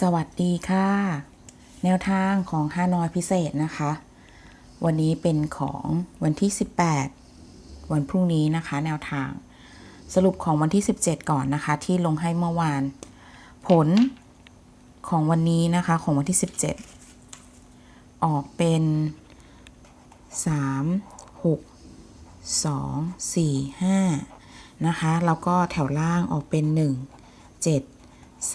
สวัสดีค่ะ แนวทางของฮานอยพิเศษนะคะ วันนี้เป็นของวันที่ 18 วันพรุ่งนี้นะคะ แนวทาง สรุปของวันที่ 17 ก่อนนะคะ ที่ลงให้เมื่อวาน ผลของวันนี้นะคะของวันที่ 17 ออกเป็น 3 6 2 4 5 นะคะ แล้วก็แถวล่างออกเป็น 1 7 3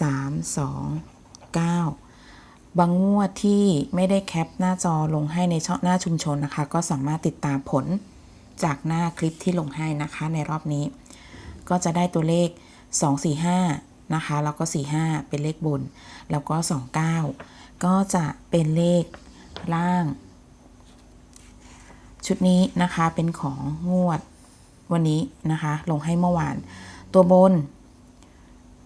2 9 บางงวดที่ไม่ได้แคปหน้าจอลงให้ในช่องหน้าชุมชนนะคะ ก็สามารถติดตามผลจากหน้าคลิปที่ลงให้นะคะในรอบนี้ ก็จะได้ตัวเลข 245 นะคะ แล้วก็ 45 เป็นเลขบน แล้วก็ 29 ก็จะเป็นเลขล่าง ชุดนี้นะคะเป็นของงวดวันนี้นะคะ ลงให้เมื่อวาน ตัวบน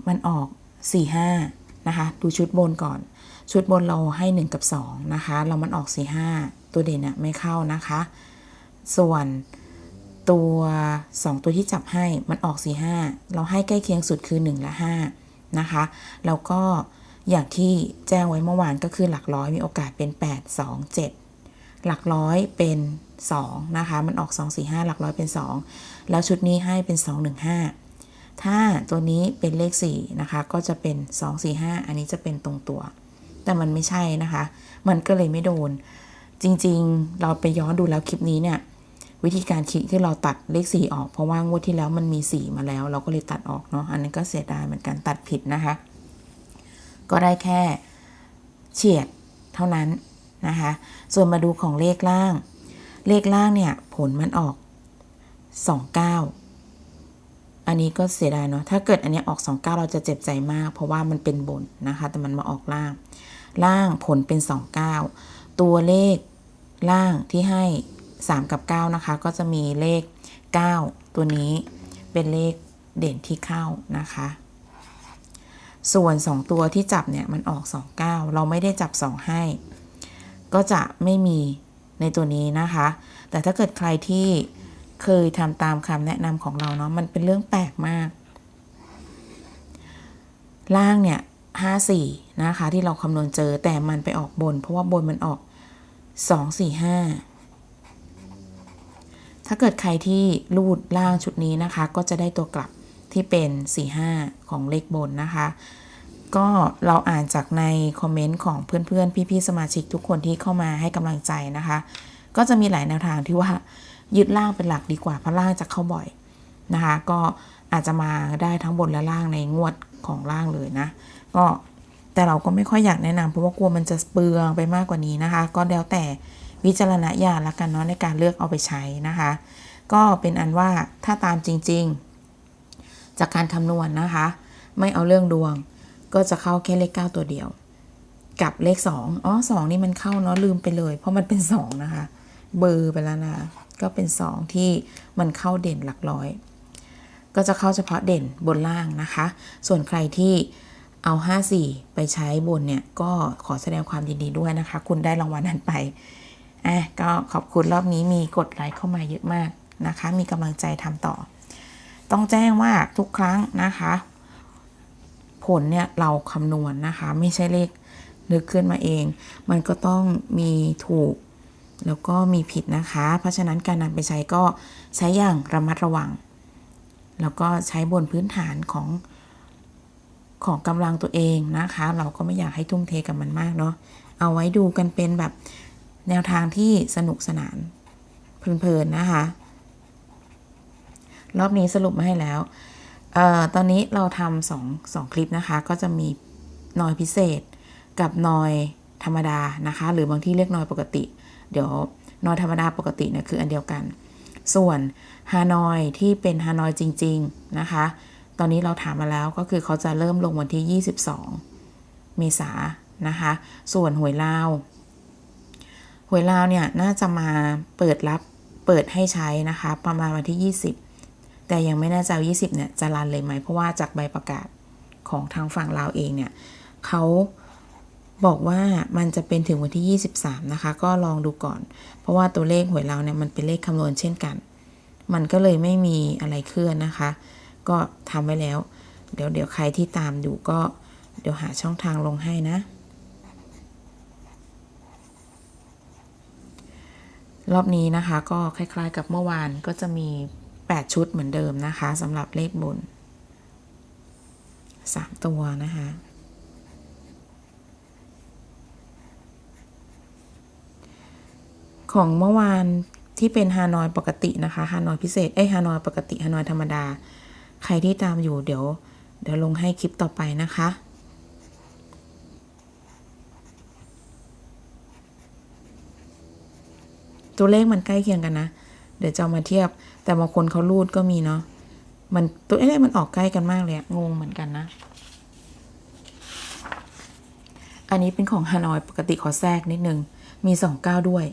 มันออก 4 5 นะคะดูชุดบนก่อน ชุดบนเราให้ 1 กับ 2 นะคะ เรามันออก 4 5 ตัวเด่นอะไม่เข้านะคะ ส่วนตัว 2 ตัวที่จับให้มันออก 4 5 เราให้ใกล้เคียงสุดคือ 1 และ 5 นะคะ แล้วก็อย่างที่แจ้งไว้เมื่อวานก็คือหลักร้อยมีโอกาสเป็น 8 2 7 หลักร้อยเป็น 2 นะคะ มันออก 2 4 5 หลักร้อยเป็น 2 แล้วชุดนี้ให้เป็น 2 1 5 ถ้าตัวนี้เป็นเลข4นะคะ ก็จะเป็น 2 4 5 อันนี้จะเป็นตรงตัว แต่มันไม่ใช่นะคะ มันก็เลยไม่โดน จริงๆ เราไปย้อนดูแล้วคลิปนี้เนี่ย วิธีการคิดคือเราตัดเลข 4 ออก เพราะว่างวดที่แล้วมันมี 4 มาแล้ว เราก็เลยตัดออกเนาะ อันนี้นก็เสียดายเหมือนกันตัดผิดนะคะ ก็ได้แค่เฉียดเท่านั้นนะคะ ส่วนมาดูของเลขล่าง เลขล่างเนี่ยผลมันออก 29 อันนี้ก็เสียดายเนาะ ถ้าเกิดอันนี้ออก 29 เราจะเจ็บใจมาก เพราะว่ามันเป็นบนนะคะ แต่มันมาออกล่าง ล่างผลเป็น 29 ตัวเลขล่างที่ให้ 3 กับ 9 นะคะ ก็จะมีเลข 9 ตัวนี้เป็นเลขเด่นที่เข้านะคะ ส่วน 2 ตัวที่จับเนี่ยมันออก 29 เราไม่ได้จับ 2 ให้ ก็จะไม่มีในตัวนี้นะคะ แต่ถ้าเกิดใครที่ เคยทำตามคำแนะนำของเราเนาะมันเป็นเรื่องแปลกมาก ล่างเนี่ย54นะคะ ที่เราคำนวณเจอแต่มันไปออกบน เพราะว่าบนมันออก2 4 5ถ้าเกิดใครที่รูดล่างชุดนี้นะคะ ก็จะได้ตัวกลับที่เป็น45ของเลขบนนะคะ ก็เราอ่านจากในคอมเมนต์ของเพื่อนๆ พี่ๆ สมาชิกทุกคนที่เข้ามาให้กำลังใจนะคะ ก็จะมีหลายแนวทางที่ว่า ยึดล่างเป็นหลักดีกว่าเพราะล่างจะเข้าบ่อยนะคะ ก็อาจจะมาได้ทั้งบนและล่างในงวดของล่างเลยนะ ก็แต่เราก็ไม่ค่อยอยากแนะนำเพราะว่ากลัวมันจะเปลืองไปมากกว่านี้นะคะ ก็แล้วแต่วิจารณญาณละกันเนาะในการเลือกเอาไปใช้นะคะ ก็เป็นอันว่าถ้าตามจริง ๆ จากการคำนวณนะคะ ไม่เอาเรื่องดวง ก็จะเข้าแค่เลข 9 ตัวเดียว กับเลข 2 อ๋อ 2 นี่มันเข้าเนาะลืมไปเลย เพราะมันเป็น 2 นะคะ เบอร์ไปแล้วนะ ก็เป็น 2 ที่มันเข้าเด่นหลักร้อย ก็จะเข้าเฉพาะเด่นบนล่างนะคะ ส่วนใครที่เอา 54 ไปใช้บนเนี่ย ก็ขอแสดงความยินดีด้วยนะคะ คุณได้รางวัลนั้นไปอะก็ขอบคุณรอบนี้มีกดไลค์เข้ามาเยอะมากนะคะ มีกำลังใจทำต่อ ต้องแจ้งว่าทุกครั้งนะคะ ผลเนี่ยเราคำนวณนนะคะ ไม่ใช่เลขนึกขึ้นมาเอง มันก็ต้องมีถูก แล้วก็มีผิดนะคะ เพราะฉะนั้นการนำไปใช้ก็ใช้อย่างระมัดระวัง แล้วก็ใช้บนพื้นฐานของของกำลังตัวเองนะคะ เราก็ไม่อยากให้ทุ่มเทกับมันมากเนาะเอาไว้ดูกันเป็นแบบแนวทางที่สนุกสนานเพลินๆนะคะ รอบนี้สรุปมาให้แล้วเอ่อตอนนี้เราทำสองสองคลิปนะคะ ก็จะมีนอยพิเศษกับนอย ธรรมดานะคะ หรือบางที่เรียกนอยปกติ เดี๋ยวนอยธรรมดาปกติเนี่ยคืออันเดียวกัน ส่วนฮานอยที่เป็นฮานอยจริง ๆ นะคะ ตอนนี้เราถามมาแล้วก็คือเขาจะเริ่มลงวันที่ 22 เมษายนนะคะ ส่วนหวยลาวหวยลาวเนี่ยน่าจะมาเปิดรับเปิดให้ใช้นะคะ ประมาณวันที่ 20 แต่ยังไม่แน่ใจว่า20เนี่ยจะรันเลยไหมเพราะว่าจากใบประกาศของทางฝั่งลาวเองเนี่ยเขา บอกว่ามันจะเป็นถึงวันที่ 23 นะคะ ก็ลองดูก่อน เพราะว่าตัวเลขหวยลาเนี่ยมันเป็นเลขคำนวณเช่นกัน มันก็เลยไม่มีอะไรเคลื่อนนะคะ ก็ทำไว้แล้ว เดี๋ยวเดี๋ยวใครที่ตามอยู่ก็เดี๋ยวหาช่องทางลงให้นะ รอบนี้นะคะก็คล้ายๆกับเมื่อวานก็จะมี 8 ชุดเหมือนเดิมนะคะสำหรับเลขบน 3 ตัวนะคะ ของเมื่อวานที่เป็นฮานอยปกตินะคะฮานอยพิเศษเอ้ฮานอยปกติฮานอยธรรมดา ใครที่ตามอยู่เดี๋ยว เดี๋ยวลงให้คลิปต่อไปนะคะตัวเลขมันใกล้เคียงกันนะ เดี๋ยวจะมาเทียบ แต่บางคนเขารูดก็มีเนาะ มันตัวเลขมันออกใกล้กันมากเลยงงเหมือนกันนะ อันนี้เป็นของฮานอยปกติขอแทรกนิดนึง มีสองเก้าด้วย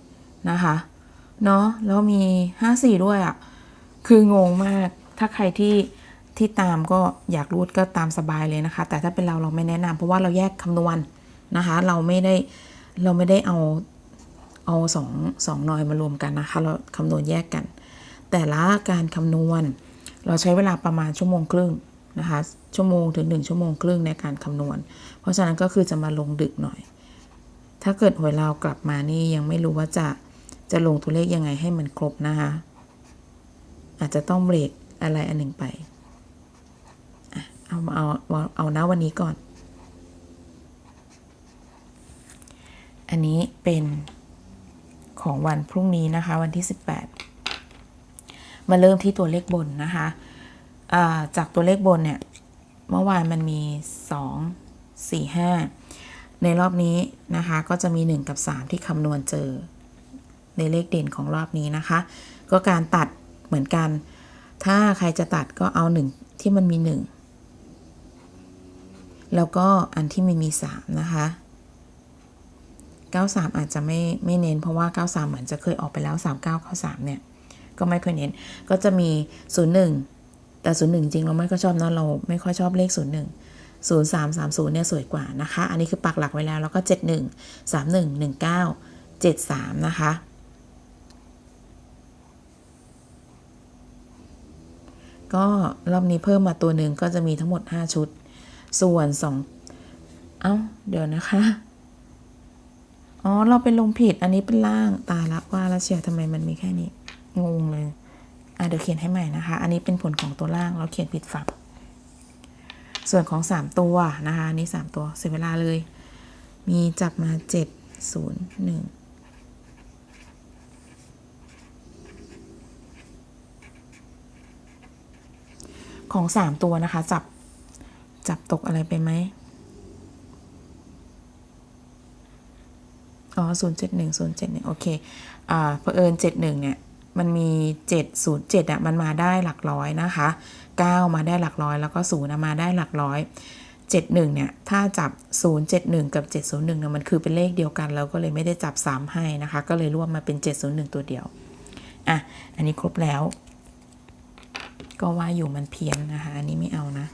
นะคะเนาะแล้วมีห้าสี่ด้วยอะ่ะ คืองงมากถ้าใครที่ที่ตามก็อยากรูดก็ตามสบายเลยนะคะ แต่ถ้าเป็นเราเราไม่แนะนำเพราะว่าเราแยกคำนวณนะคะ เราไม่ได้เราไม่ได้เอาเอาสองสองนอยมารวมกันนะคะ เราคำนวณแยกกัน แต่ละการคำนวณ เราใช้เวลาประมาณชั่วโมงครึ่งนะคะ ชั่วโมงถึง 1 ชั่วโมงครึ่งในการคำนวณ เพราะฉะนั้นก็คือจะมาลงดึกหน่อย ถ้าเกิดหวยเราวกลับมานี่ยังไม่รู้ว่าจะ จะลงตัวเลขยังไงให้มันครบนะคะ อาจจะต้องเบรกอะไรอันหนึ่งไปอะเอามาเอาเอาเอานะวันนี้ก่อน อันนี้เป็นของวันพรุ่งนี้นะคะ วันที่ 18 มาเริ่มที่ตัวเลขบนนะคะาจากตัวเลขบนเนี่ย เมื่อวานมันมี 2 4 5 ในรอบนี้นะคะ ก็จะมี 1 กับ 3 ที่คำนวณเจอ ในเลขเด่นของรอบนี้นะคะ ก็การตัดเหมือนกัน ถ้าใครจะตัดก็เอา1ที่มันมี1แล้วก็อันที่ไม่มี3นะคะ93 อาจจะไม่ไม่เน้นเพราะว่า 93 เหมือนจะเคยออกไปแล้ว 3993 เนี่ย ก็ไม่ค่อยเน้น ก็จะมี 01 แต่ 01 จริงเราไม่ค่อยชอบนะเราไม่ค่อยชอบเลข 01 0330 เนี่ยสวยกว่านะคะ อันนี้คือปักหลักไว้แล้ว แล้วก็ 71 31 19 73 นะคะ ก็รอบนี้เพิ่มมาตัวหนึ่งก็จะมีทั้งหมด 5 ชุด ส่วน2เอ้า เดี๋ยวนะคะ อ๋อ เราเป็นลงผิด อันนี้เป็นล่าง ตายละว่าแล้วเชียวทำไมมันมีแค่นี้ งงเลย อะเดี๋ยวเขียนให้ใหม่นะคะ อันนี้เป็นผลของตัวล่าง เราเขียนผิดฝัก ส่วนของ 3 ตัวนะคะ อันนี้ 3 ตัว เสียเวลาเลย มีจับมา 7 0 1 ของ3ตัวนะคะ จับ จับตกอะไรไปไหมอ๋อศูนย์เจ็ดหนึ่งศูนย์เจ็ดหนึ่งโอเค อ่าเผอิญเจ็ดหนึ่งเนี่ย มันมีเจ็ดศูนย์เจ็ดอะ มันมาได้หลักร้อยนะคะเก้ามาได้หลักร้อย แล้วก็ศูนย์มาได้หลักร้อยเจ็ดหนึ่งเนี่ย ถ้าจับศูนย์เจ็ดหนึ่งกับเจ็ดศูนย์หนึ่งเนี่ย มันคือเป็นเลขเดียวกันแล้วก็เลยไม่ได้จับซ้ำให้นะคะ ก็เลยรวมมาเป็นเจ็ดศูนย์หนึ่งตัวเดียว อะ อันนี้ครบแล้ว ก็ว่าอยู่มันเพี้ยนนะคะ อันนี้ไม่เอานะ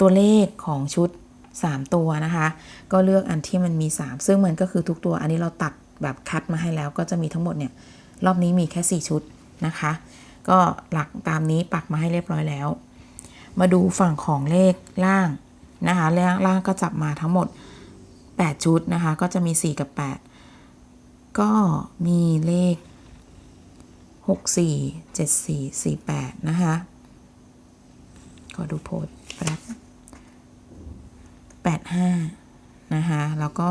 ตัวเลขของชุด 3 ตัวนะคะ ก็เลือกอันที่มันมี 3 ซึ่งมันก็คือทุกตัว อันนี้เราตัดแบบคัดมาให้แล้วก็จะมีทั้งหมดเนี่ย รอบนี้มีแค่ 4 ชุดนะคะ ก็หลักตามนี้ปักมาให้เรียบร้อยแล้ว มาดูฝั่งของเลขล่างนะคะเลขล่างก็จับมาทั้งหมด 8 ชุดนะคะ ก็จะมี 4 กับ 8 ก็มีเลข 6 4 7 4 4 8 นะคะ ขอดูโพสแป๊บ85 นะคะ แล้วก็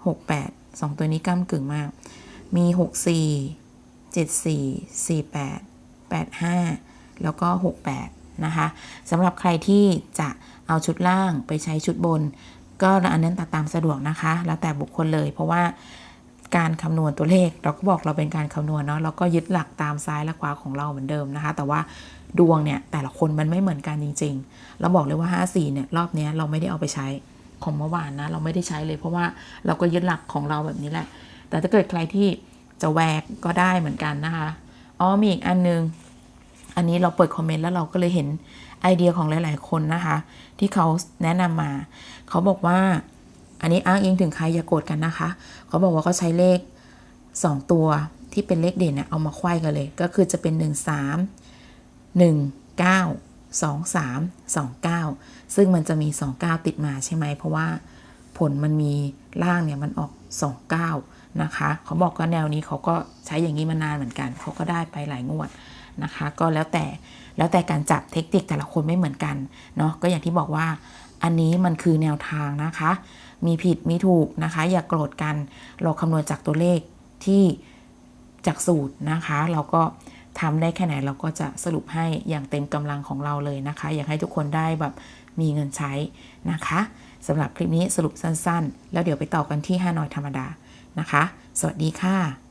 68 2 ตัวนี้ก้ามกึ่งมาก มี 64 74 48 85 แล้วก็ 68 นะคะสำหรับใครที่จะเอาชุดล่างไปใช้ชุดบน ก็อันนั้นตัดตามสะดวกนะคะ แล้วแต่บุคคลเลยเพราะว่า การคำนวณตัวเลข เราก็บอกเราเป็นการคำนวณเนาะเราก็ยึดหลักตามซ้ายและขวาของเราเหมือนเดิมนะคะ แต่ว่าดวงเนี่ยแต่ละคนมันไม่เหมือนกันจริง ๆ เราบอกเลยว่า 54เนี่ยรอบนี้เราไม่ได้เอาไปใช้ของเมื่อวานนะ เราไม่ได้ใช้เลย เพราะว่าเราก็ยึดหลักของเราแบบนี้แหละ แต่ถ้าเกิดใครที่จะแวกก็ได้เหมือนกันนะคะอ๋อมีอีกอันนึง อันนี้เราเปิดคอมเมนต์แล้วเราก็เลยเห็นไอเดียของหลาย ๆ คนนะคะ ที่เขาแนะนำมา เขาบอกว่า อันนี้อ้างอิงถึงใครอย่าโกรธกันนะคะ เขาบอกว่าเขาใช้เลข 2 ตัวที่เป็นเลขเด่นเนี่ยเอามาควายกันเลย ก็คือจะเป็น 1 3 1 9 2 3 2 9 ซึ่งมันจะมี 29 ติดมาใช่ไหม เพราะว่าผลมันมีล่างเนี่ยมันออก 29 นะคะ เขาบอกว่าแนวนี้เขาก็ใช้อย่างนี้มานานเหมือนกัน เขาก็ได้ไปหลายงวดนะคะ ก็แล้วแต่แล้วแต่การจับเทคนิคแต่ละคนไม่เหมือนกันเนาะ ก็อย่างที่บอกว่าอันนี้มันคือแนวทางนะคะ มีผิดมีถูกนะคะ อย่ากโกรธกัน เราคำนวณจากตัวเลขที่จากสูตรนะคะ เราก็ทำได้แค่ไหนเราก็จะสรุปให้อย่างเต็มกำลังของเราเลยนะคะ อยากให้ทุกคนได้แบบมีเงินใช้นะคะสำหรับคลิปนี้สรุปสั้นๆ แล้วเดี๋ยวไปต่อกันที่ฮานอยธรรมดานะคะ สวัสดีค่ะ